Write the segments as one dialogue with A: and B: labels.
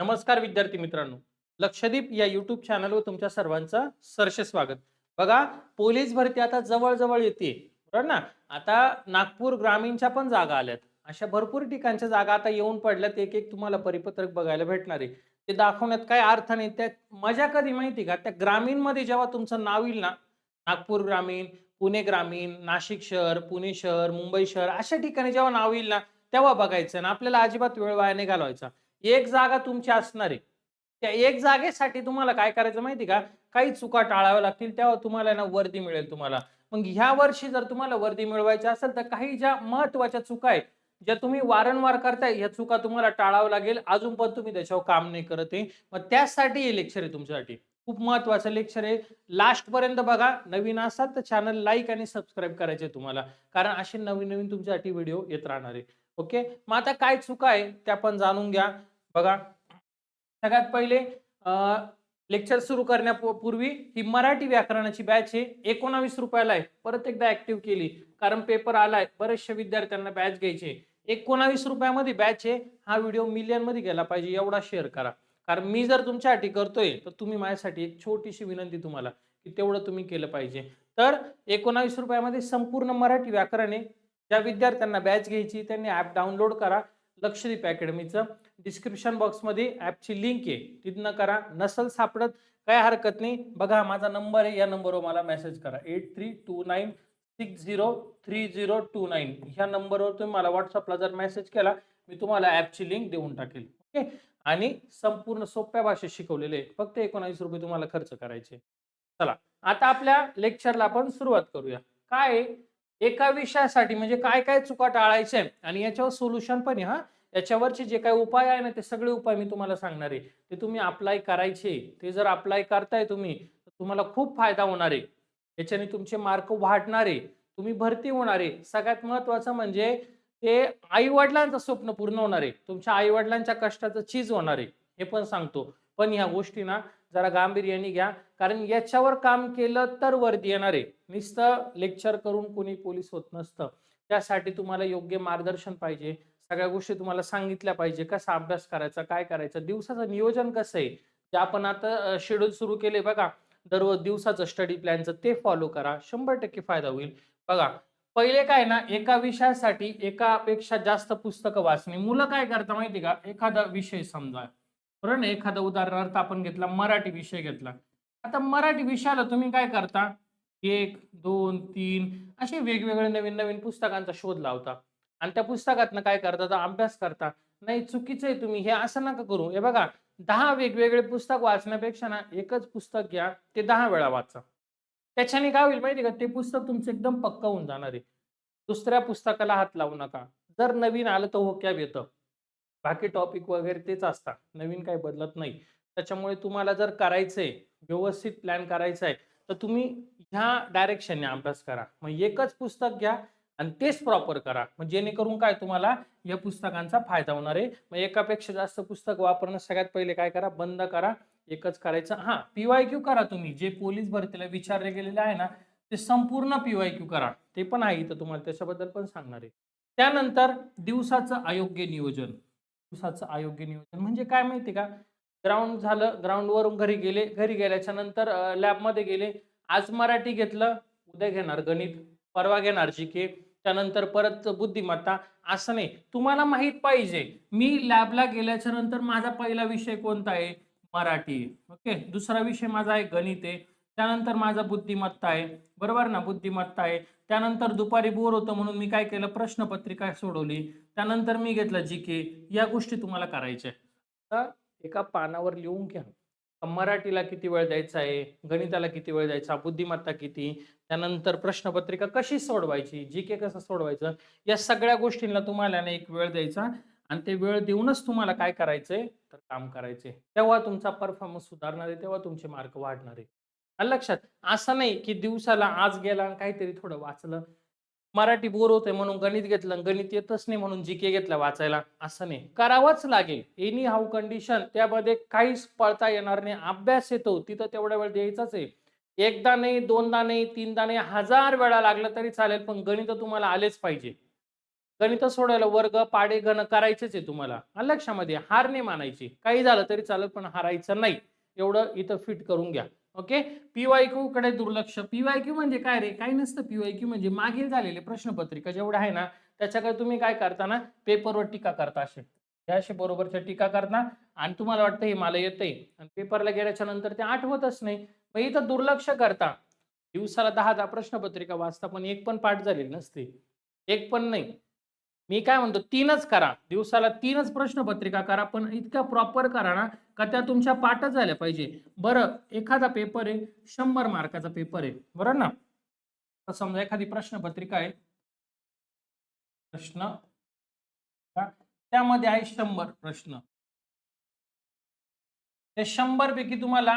A: नमस्कार विद्यार्थी मित्रांनो. लक्षदीप या युट्यूब चॅनलवर तुमच्या सर्वांचं सरसे स्वागत. बघा पोलीस भरती आता जवळ येते. बरोबर ना? आता नागपूर ग्रामीणच्या पण जागा आल्यात. अशा भरपूर ठिकाणच्या जागा आता येऊन पडल्यात. एक एक तुम्हाला परिपत्रक बघायला भेटणार आहे. ते दाखवण्यात काय अर्थ नाही. त्या मजा कधी माहिती का? त्या ग्रामीणमध्ये जेव्हा तुमचं नाव येईल ना नागपूर ग्रामीण पुणे ग्रामीण नाशिक शहर पुणे शहर मुंबई शहर अशा ठिकाणी जेव्हा नाव येईल ना तेव्हा बघायचं ना आपल्याला अजिबात वेळ वाया नाही घालवायचा. एक जागा तुमची असणार आहे. त्या एक जागेसाठी तुम्हाला काय करायचं माहिती का? काही चुका टाळाव्या लागतील तेव्हा तुम्हाला ना वर्दी मिळेल तुम्हाला. मग ह्या वर्षी जर तुम्हाला वर्दी मिळवायची असेल तर काही ज्या महत्त्वाच्या चुका आहेत ज्या तुम्ही वारंवार करताय ह्या चुका तुम्हाला टाळावं लागेल. अजून पण तुम्ही त्याच्यावर काम नाही करत आहे. मग त्यासाठी हे लेक्चर आहे तुमच्यासाठी. खूप महत्वाचं लेक्चर आहे. लास्ट पर्यंत बघा नवीन असाल तर चॅनल लाईक आणि सबस्क्राईब करायचे तुम्हाला. कारण असे नवीन नवीन तुमच्यासाठी व्हिडिओ येत राहणार आहे. ओके मग आता काय चुका आहे त्या पण जाणून घ्या. बघा. सगळ्यात पहिले लेक्चर सुरू करण्यापूर्वी ही मराठी व्याकरणाची बॅच आहे एकोणावीस रुपयाला आहे. परत एकदा ऍक्टिव्ह केली. कारण पेपर आलाय बरेचशा विद्यार्थ्यांना बॅच घ्यायची. एकोणावीस रुपयामध्ये बॅच आहे हा व्हिडिओ मिलियनमध्ये गेला पाहिजे एवढा शेअर करा. कारण मी जर तुमच्यासाठी करतोय तर तुम्ही माझ्यासाठी एक छोटीशी विनंती तुम्हाला की तेवढं तुम्ही केलं पाहिजे. तर एकोणावीस रुपयामध्ये संपूर्ण मराठी व्याकरण आहे. ज्या विद्यार्थ्यांना बॅच घ्यायची त्यांनी ॲप डाउनलोड करा. लक्षदीप अकॅडमीचं. डिस्क्रिप्शन बॉक्समध्ये ॲपची लिंक आहे. तिथनं करा. नसल सापडत काय हरकत नाही. बघा माझा नंबर आहे. या नंबरवर मला मेसेज करा. Eight three two nine six zero three zero two nine ह्या नंबरवर तुम्ही मला व्हॉट्सअपला जर मेसेज केला मी तुम्हाला ॲपची लिंक देऊन टाकेल. ओके आणि संपूर्ण सोप्या भाषेत शिकवलेले फक्त एकोणावीस रुपये तुम्हाला खर्च करायचे चला. आता आपल्या लेक्चरला आपण सुरुवात करूया. काय एका विषयासाठी म्हणजे काय काय चुका टाळायच्या आणि याच्यावर सोल्युशन पण आहे हा. याच्यावरचे जे काही उपाय आहे ना ते सगळे उपाय मी तुम्हाला सांगणार आहे. ते तुम्ही अप्लाय करायचे. ते जर अप्लाय करताय तुम्ही तर तुम्हाला खूप फायदा होणार आहे. याच्याने तुमचे मार्क वाढणार आहे. तुम्ही भरती होणार आहे. सगळ्यात महत्वाचं म्हणजे ते आई वडिलांचं स्वप्न पूर्ण होणार आहे. तुमच्या आई वडिलांच्या कष्टाचं चीज होणार आहे. हे पण सांगतो. पण ह्या गोष्टी ना जरा गांभीर्याने घ्या. कारण याच्यावर काम केलं तर वरती येणार आहे. नुसतं लेक्चर करून कोणी पोलीस होत नसतं. त्यासाठी तुम्हाला योग्य मार्गदर्शन पाहिजे. सगळ्या गोष्टी तुम्हाला सांगितल्या पाहिजे. कसा अभ्यास करायचा काय करायचं दिवसाचं नियोजन कसं आहे? जे आपण आता शेड्यूल सुरू केले बघा. दररोज दिवसाचं स्टडी प्लॅनचं ते फॉलो करा. शंभर टक्के फायदा होईल. बघा पहिले काय ना एका विषयासाठी एकापेक्षा जास्त पुस्तकं वाचणे. मुलं काय करता माहिती का? एखादा विषय समजा. बरोबर ना एखादा उदाहरणार्थ आपण घेतला मराठी विषय घेतला. आता मराठी विषयाला तुम्ही काय करता? एक दोन तीन असे वेगवेगळे नवीन नवीन पुस्तकांचा शोध लावता. आणि त्या पुस्तकातनं काय करता? तर अभ्यास करता. नाही चुकीचं आहे तुम्ही. हे असं नका करू. हे बघा दहा वेगवेगळे पुस्तक वाचण्यापेक्षा ना एकच पुस्तक घ्या ते दहा वेळा वाचा. त्याच्याने काय होईल माहिती का? ते पुस्तक तुमचं एकदम पक्का होऊन जाणार आहे. दुसऱ्या पुस्तकाला हात लावू नका. जर नवीन आलं तर हो कॅब येतं. बाकी टॉपिक वगैरे तेच असतात. नवीन काही बदलत नाही. त्याच्यामुळे तुम्हाला जर करायचंय व्यवस्थित प्लॅन करायचा आहे तर तुम्ही ह्या डायरेक्शनने अभ्यास करा. मग एकच पुस्तक घ्या आणि तेच प्रॉपर करा. मग जेणेकरून काय तुम्हाला या पुस्तकांचा फायदा होणार आहे. मग एकापेक्षा जास्त पुस्तक वापरणं सगळ्यात पहिले काय करा? बंद करा. एकच करायचं. हा पीवाय क्यू करा तुम्ही. जे पोलीस भरतीला विचारले गेलेले आहे ना ते संपूर्ण पीवाय क्यू करा. ते पण आहे इथं. तुम्हाला त्याच्याबद्दल पण सांगणार आहे. त्यानंतर दिवसाचं अयोग्य नियोजन. दिवसाचं अयोग्य नियोजन. म्हणजे काय माहिती का? ग्राउंड झालं ग्राउंडवरून घरी गेले घरी गेल्याच्यानंतर लॅबमध्ये गेले. आज मराठी घेतलं उद्या घेणार गणित परवा घेणार के त्यानंतर परत बुद्धिमत्ता. असं नाही. तुम्हाला माहीत पाहिजे मी लॅबला गेल्याच्यानंतर माझा पहिला विषय कोणता आहे? मराठी. ओके? दुसरा विषय माझा आहे गणित आहे. त्यानंतर माझा बुद्धिमत्ता आहे. बरोबर ना? बुद्धिमत्ता आहे. त्यानंतर दुपारी बोर होतं म्हणून मी काय केलं? प्रश्नपत्रिका सोडवली. त्यानंतर मी घेतलं जी के या गोष्टी तुम्हाला करायच्या तर एका पानावर लिहून घ्या. मराठीला किती वेळ द्यायचा आहे? गणिताला किती वेळ द्यायचा? बुद्धिमत्ता किती? त्यानंतर प्रश्नपत्रिका कशी सोडवायची? जी के कसं सोडवायचं? या सगळ्या गोष्टींना तुम्हाला ना एक वेळ द्यायचा आणि ते वेळ देऊनच तुम्हाला काय करायचंय? तर काम करायचे तेव्हा तुमचा परफॉर्मन्स सुधारणार आहे तेव्हा तुमचे मार्क वाढणार आहे. लक्षात असं नाही की दिवसाला आज गेला आणि काहीतरी थोडं वाचलं. मराठी बोर होते म्हणून गणित घेतलं गणित येतच नाही म्हणून जीके घेतलं वाचायला असं नाही. करावंच लागेल. एनी हाऊ कंडिशन त्यामध्ये काहीच पळता येणार नाही. अभ्यास येतो तिथं तेवढा वेळ द्यायचाच आहे. एकदा नाही दोनदा नाही तीनदा नाही हजार वेळा लागला तरी चालेल पण गणित तुम्हाला आलेच पाहिजे. गणित सोडायला वर्ग पाडे गण करायचेच आहे तुम्हाला. लक्षामध्ये हार नाही मानायची. काही झालं तरी चालेल पण हारायचं नाही. एवढं इथं फिट करून घ्या. ओके? पीवायक्यू कडे दुर्लक्ष. पीवाय क्यू म्हणजे काय रे? काही नसतं पीवाय क्यू म्हणजे मागील झालेले प्रश्नपत्रिका जेवढ्या आहे ना त्याच्याकडे तुम्ही काय करता ना पेपरवर टीका करता असे. हे असे बरोबरच्या टीका करता आणि तुम्हाला वाटतं हे मला येतंय. आणि पेपरला गेल्याच्यानंतर ते आठवतच नाही. मग इथं दुर्लक्ष करता. दिवसाला दहा दहा प्रश्नपत्रिका वाचता पण एक पण पाठ झालेली नसते. एक पण नाही. मी काय म्हणतो तीनच करा. दिवसाला तीनच प्रश्नपत्रिका करा पण इतक्या प्रॉपर करा ना का त्या तुमच्या पाठच झाल्या पाहिजे? बरं एखादा पेपर आहे शंभर मार्काचा पेपर आहे बरं ना? तर समजा एखादी प्रश्नपत्रिका आहे. प्रश्न त्यामध्ये आहे शंभर प्रश्न. ते शंभर पैकी तुम्हाला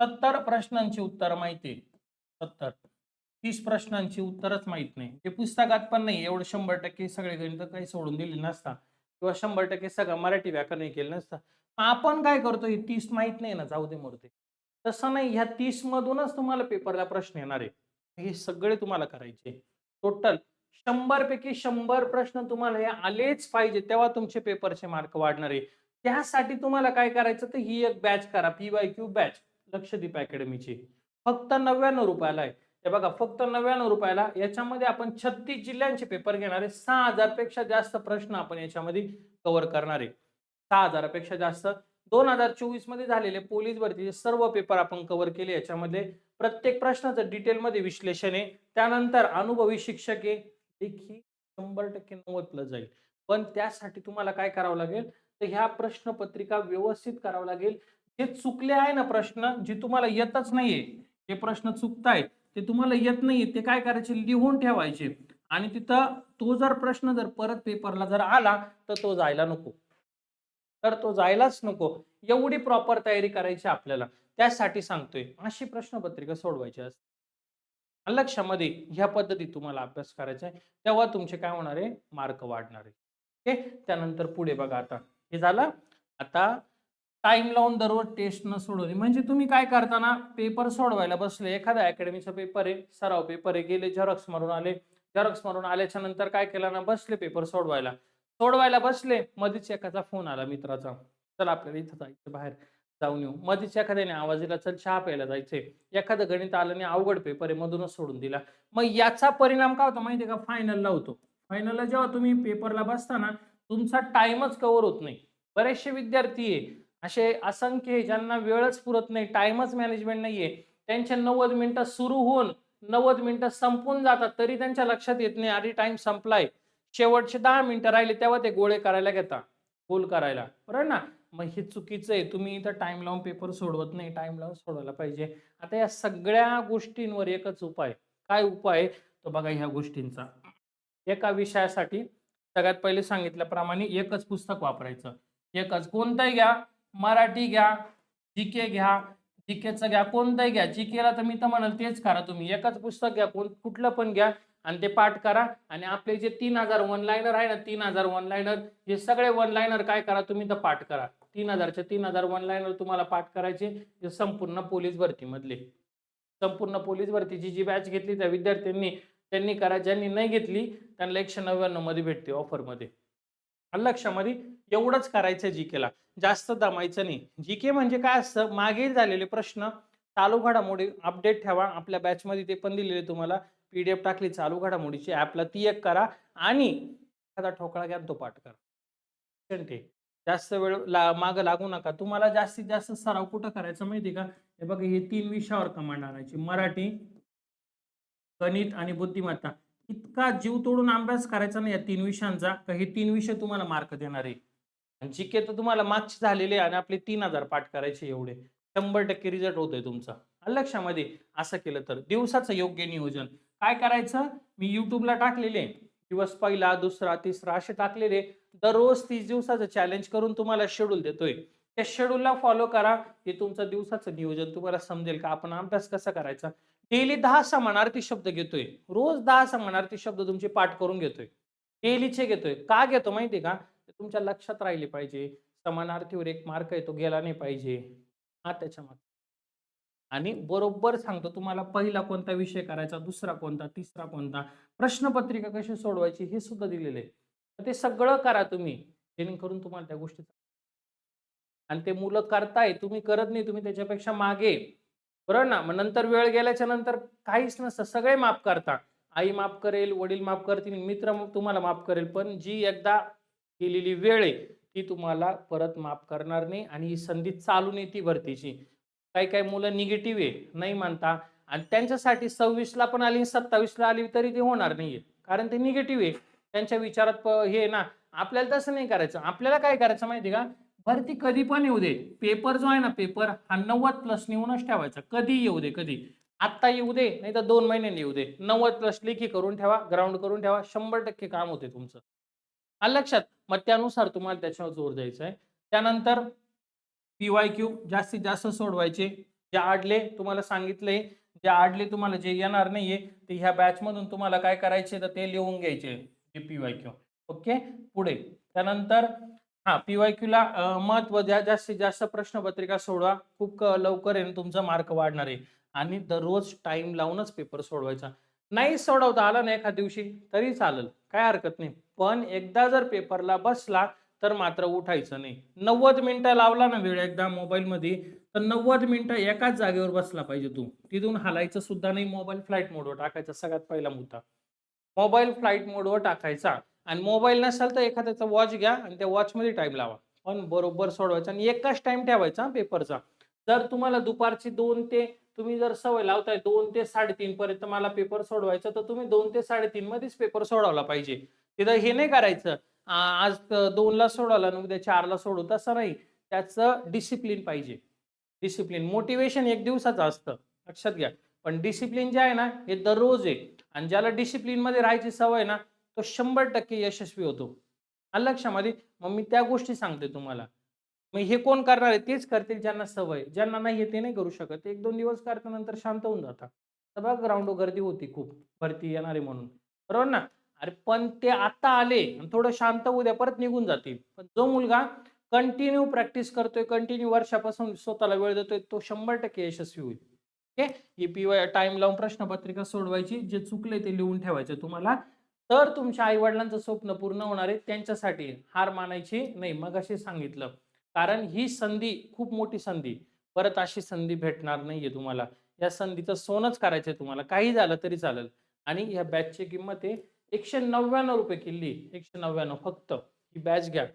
A: सत्तर प्रश्नांची उत्तर माहिती आहे. सत्तर. तीस प्रश्नांची उत्तरच माहीत नाही. ते पुस्तकात पण नाही एवढं शंभर टक्के सगळे गणित काही सोडून दिले नसता. किंवा शंभर टक्के सगळं मराठी व्याकरण केलं नसतं. आपण काय करतो? हे तीस माहीत नाही ना जाऊ दे मूर्ती तसं नाही ह्या तीस मधूनच तुम्हाला पेपरला प्रश्न येणार आहे. हे सगळे तुम्हाला करायचे टोटल शंभर पैकी शंभर प्रश्न तुम्हाला हे आलेच पाहिजे तेव्हा तुमचे पेपरचे मार्क वाढणार आहे. त्यासाठी तुम्हाला काय करायचं तर ही एक बॅच करा P Y Q batch Lakshadeep अकॅडमीची फक्त नव्याण्णव रुपयाला आहे. हे बघा फक्त नव्याण्णव रुपयाला याच्यामध्ये आपण छत्तीस जिल्ह्यांचे पेपर घेणार आहे. सहा हजारपेक्षा जास्त प्रश्न आपण याच्यामध्ये कव्हर करणार आहे. सहा हजारापेक्षा जास्त. दोन हजार चोवीसमध्ये झालेले पोलीस भरतीचे सर्व पेपर आपण कव्हर केले याच्यामध्ये. प्रत्येक प्रश्नाचं डिटेलमध्ये विश्लेषण आहे. त्यानंतर अनुभवी शिक्षक आहे. देखील शंभर टक्के नव्वद प्लस जाईल. पण त्यासाठी तुम्हाला काय करावं लागेल? तर ह्या प्रश्नपत्रिका व्यवस्थित करावं लागेल. जे चुकले आहे ना प्रश्न जे तुम्हाला येतच नाहीये हे प्रश्न चुकतायत ते तुम्हाला येत नाही ते काय करायचे? लिहून ठेवायचे. आणि तिथं तो जर प्रश्न जर परत पेपरला जर आला तर तो जायला नको. तर तो जायलाच नको. एवढी प्रॉपर तयारी करायची आपल्याला. त्यासाठी सांगतोय अशी प्रश्नपत्रिका सोडवायची असते. लक्षामध्ये ह्या पद्धतीत तुम्हाला अभ्यास करायचा आहे. तेव्हा तुमचे काय होणार आहे? मार्क वाढणार आहे. ओके? त्यानंतर पुढे बघा आता. हे झालं. आता टाइम लावून दररोज टेस्ट न सोडवली म्हणजे तुम्ही काय करताना पेपर सोडवायला बसले एखादा अकॅडमीचा पेपर आहे सराव पेपर आहे गेले झेरॉक्स मारून आले. झेरॉक्स मारून आल्याच्यानंतर काय केलं ना बसले पेपर सोडवायला. सोडवायला बसले मध्येच एखादा फोन आला मित्राचा. चल आपल्याला इथं जायचं बाहेर जाऊन येऊ. मध्येच एखाद्याने आवाज दिला चल चहा प्यायला जायचंय. एखादं गणित आलं आणि अवघड पेपर आहे मधूनच सोडून दिला. मग याचा परिणाम काय होतो माहितीये का? फायनलला होतो. फायनलला जेव्हा तुम्ही पेपरला बसताना तुमचा टाइमच कव्हर होत नाही. बरेचसे विद्यार्थी आहे असे असंख्य आहे ज्यांना वेळच पुरत नाही टाइमच मॅनेजमेंट नाहीये. त्यांच्या नव्वद मिनिटं सुरू होऊन नव्वद मिनिटं संपून जातात तरी त्यांच्या लक्षात येत नाही अरे टाइम संपलाय. शेवटचे दहा मिनिटं राहिले तेव्हा ते गोळे करायला घेता गोल करायला. बरोबर ना? मग हे चुकीचं आहे. तुम्ही इथं टाइम लावून पेपर सोडवत नाही टाइम लावून सोडवायला पाहिजे. आता या सगळ्या गोष्टींवर एकच उपाय. काय उपाय? तो बघा ह्या गोष्टींचा. एका विषयासाठी सगळ्यात पहिले सांगितल्याप्रमाणे एकच पुस्तक वापरायचं. एकच. कोणतंही घ्या. मराठी घ्या जीके घ्या जीकेचं घ्या कोणतंही घ्या. जीकेला तर मी तर म्हणाल तेच करा तुम्ही. एकच पुस्तक घ्या कोण कुठलं पण घ्या आणि ते पाठ करा. आणि आपले जे तीन हजार वन लायनर आहे ना तीन हजार वन लाईनर हे सगळे वन लाईनर काय करा तुम्ही तर पाठ करा. तीन हजारचे तीन हजार वन लाईनर तुम्हाला पाठ करायचे. जे संपूर्ण पोलीस भरतीमधले. संपूर्ण पोलीस भरतीची जी बॅच घेतली त्या विद्यार्थ्यांनी त्यांनी करा. ज्यांनी नाही घेतली त्यांना एकशे नव्याण्णवमध्ये भेटते ऑफरमध्ये लक्षामध्ये एवढंच करायचं जी केला. जास्त दमायचं नाही. जी के म्हणजे काय असतं? मागे झालेले प्रश्न चालू घडामोडी अपडेट ठेवा. आपल्या बॅचमध्ये ते पण दिलेले तुम्हाला. पीडीएफ टाकली चालू घडामोडीची ॲपला ती एक करा आणि एखादा ठोकळा घ्या तो पाठ करा. जास्त वेळ ला मागं लागू नका. तुम्हाला जास्तीत जास्त सराव कुठं करायचा माहिती का? हे बघा हे तीन विषयावर कमांड आणायची. मराठी गणित आणि बुद्धिमत्ता. इतका जीव तोडून अभ्यास करायचा नाही या तीन विषयांचा का हे तीन विषय तुम्हाला मार्क देणार आहे? जी के तर तुम्हाला मार्क्स झालेले आणि आपले तीन हजार पाठ करायचे एवढे. शंभर टक्के रिझल्ट होतोय तुमचा. लक्षामध्ये असं केलं तर. दिवसाचं योग्य नियोजन. काय करायचं? मी युट्यूबला टाकलेले. दिवस पहिला दुसरा तिसरा असे टाकलेले. दररोज तीस दिवसाचं चॅलेंज करून तुम्हाला शेड्यूल देतोय. त्या शेड्यूलला फॉलो करा. हे तुमचं दिवसाचं नियोजन तुम्हाला समजेल का? आपण अभ्यास कसा करायचा? डेली दहा समानार्थी शब्द घेतोय. रोज दहा समानार्थी शब्द तुमचे पाठ करून घेतोय. डेलीचे घेतोय. का घेतो माहिती का? तुमच्या लक्षात राहिले पाहिजे. समानार्थीवर एक मार्क येतो गेला नाही पाहिजे. हा त्याच्यामागे. आणि बरोबर सांगतो तुम्हाला पहिला कोणता विषय करायचा दुसरा कोणता तिसरा कोणता प्रश्नपत्रिका कशी सोडवायची हे सुद्धा दिलेलं आहे तर ते सगळं करा तुम्ही जेणेकरून तुम्हाला त्या गोष्टी आणि ते मुलं करताय तुम्ही करत नाही तुम्ही त्याच्यापेक्षा मागे. बरोबर ना मग नंतर वेळ गेल्याच्यानंतर काहीच नसतं सगळे माफ करता आई माफ करेल वडील माफ करतील मित्र तुम्हाला माफ करेल पण जी एकदा केलेली वेळ आहे ती तुम्हाला परत माफ करणार नाही आणि ही संधी चालून येते भरतीची. काही काही मुलं निगेटिव्ह आहे नाही मानता. आणि त्यांच्यासाठी सव्वीसला पण आली सत्तावीसला आली तरी ते होणार नाहीये कारण ते निगेटिव्ह आहे. त्यांच्या विचारात हे ना आपल्याला तसं नाही करायचं. आपल्याला काय करायचं माहिती का? भरती कधी पण येऊ दे. पेपर जो आहे ना पेपर हा नव्वद प्लस नेऊनच ठेवायचा. कधी येऊ दे कधी. आत्ता येऊ दे नाही तर दोन महिन्यांनी येऊ दे. नव्वद प्लस लेखी करून ठेवा ग्राउंड करून ठेवा शंभर टक्के काम होते तुमचं. आलं लक्षात मग त्यानुसार तुम्हाला त्याच्यावर जोर द्यायचा आहे. त्यानंतर पीवाय क्यू जास्तीत जास्त सोडवायचे. जे आडले तुम्हाला सांगितले जे आडले तुम्हाला जे येणार नाहीये ते ह्या बॅच मधून तुम्हाला काय करायचे तर ते लिहून घ्यायचे. जे पीवाय क्यू ओके? पुढे. त्यानंतर हा पीवाय क्यूला महत्त्व द्या. जास्तीत जास्त प्रश्नपत्रिका सोडवा. खूप लवकर आहे तुमचा मार्क वाढणार आहे. आणि दररोज टाइम लावूनच पेपर सोडवायचा. नाही सोडवता आला ना एखाद्या दिवशी तरी चालेल. काय हरकत नाही. पण एकदा जर पेपरला बसला तर मात्र उठायचं नाही. नव्वद मिनिटं लावला ना वेळ एकदा मोबाईल मध्ये तर नव्वद मिनिटं एकाच जागेवर बसला पाहिजे तू. तिथून हालायचं सुद्धा नाही. मोबाईल फ्लाईट मोडवर टाकायचा. सगळ्यात पहिला मुद्दा. मोबाईल फ्लाईट मोडवर टाकायचा. आणि मोबाईल नसेल तर एखाद्याचा वॉच घ्या आणि त्या वॉचमध्ये टाईम लावा. पण बरोबर सोडवायचा आणि एकाच टाइम ठेवायचा पेपरचा जर तुम्हाला दुपारची दोन ते तुम्ही जर सवय लावताय दोन ते साडेतीन पर्यंत मला पेपर सोडवायचा तर तुम्ही दोन ते साडेतीन मध्येच पेपर सोडवला पाहिजे. तिथं हे नाही करायचं आज दोनला सोडवला आणि उद्या चारला सोडू तसं नाही. त्याचं डिसिप्लिन पाहिजे. डिसिप्लिन मोटिवेशन एक दिवसाचं असतं. लक्षात घ्या. पण डिसिप्लिन जे आहे ना हे दररोज आहे. आणि ज्याला डिसिप्लिनमध्ये राहायची सवय ना तो शंभर टक्के यशस्वी होतो. आलं लक्षामध्ये मग मी त्या गोष्टी सांगते तुम्हाला. मग हे कोण करणार आहे तेच करतील ज्यांना सवय. ज्यांना नाही ते नाही करू शकत. एक दोन दिवस करता नंतर शांत होऊन जातात. तर बघ ग्राउंड गर्दी होती खूप. भरती येणारे म्हणून. बरोबर ना? अरे पण ते आता आले आणि थोडं शांत उद्या परत निघून जातील. पण जो मुलगा कंटिन्यू प्रॅक्टिस करतोय कंटिन्यू वर्षापासून स्वतःला वेळ देतोय तो शंभर टक्के यशस्वी होईल. ओके ही पी वाय टाइम लावून प्रश्नपत्रिका सोडवायची. जे चुकले ते लिहून ठेवायचे तुम्हाला. तर तुमच्या आई वडिलांचं स्वप्न पूर्ण होणार आहे त्यांच्यासाठी हार मानायची नाही मग असे सांगितलं. कारण ही संधी खूप मोठी संधी. परत अशी संधी भेटणार नाहीये तुम्हाला. या संधीचं सोनच करायचंय तुम्हाला. काही झालं तरी चालेल. आणि ह्या बॅचची किंमत आहे एकशे नव्याण्णव रुपये किल्ली. एकशे नव्याण्णव फक्त. ही बॅच घ्या.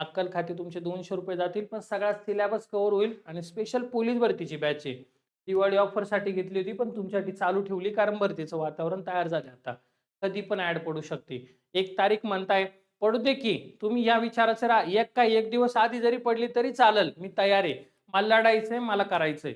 A: अक्कल खाते तुमचे दोनशे रुपये जातील पण सगळा सिलेबस कव्हर होईल आणि स्पेशल पोलीस भरतीची बॅच आहे. दिवाळी ऑफरसाठी घेतली होती पण तुमच्यासाठी चालू ठेवली. कारण भरतीचं वातावरण तयार झालं आता. कधी पण ऍड पडू शकते. एक तारीख म्हणताय पडू दे की तुम्ही या विचाराचं राहा. एक काय एक दिवस आधी जरी पडली तरी चालेल. मी तयार आहे. मला लढायचंय मला करायचंय.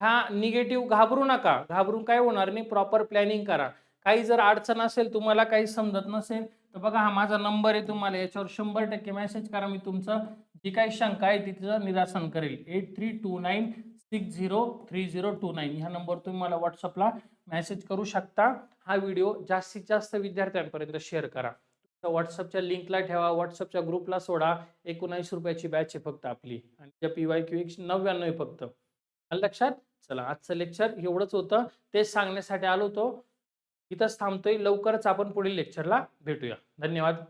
A: हा निगेटिव्ह घाबरू नका. घाबरून काय होणार नाही. प्रॉपर प्लॅनिंग करा. काही जर अडचण असेल तुम्हाला काही समजत नसेल तर बघा हा माझा नंबर आहे तुम्हाला. याच्यावर शंभर टक्के मेसेज करा. मी तुमचं जी काही शंका आहे तिचं निरासन करेल. Eight three two nine six zero three zero two nine ह्या नंबर तुम्ही मला व्हॉट्सअपला मेसेज करू शकता. हा व्हिडिओ जास्तीत जास्त विद्यार्थ्यांपर्यंत शेअर करा. व्हॉट्सअपच्या लिंकला ठेवा व्हॉट्सअपच्या ग्रुपला सोडा. एकोणऐंशी रुपयाची बॅच आहे फक्त आपली. आणि त्या पी वाय क्यू एकशे नव्याण्णव आहे फक्त. आलं लक्षात? चला आजचं लेक्चर एवढंच होतं. तेच सांगण्यासाठी आलो होतो. इथंच थांबतोय. लवकरच आपण पुढील लेक्चरला भेटूया. धन्यवाद.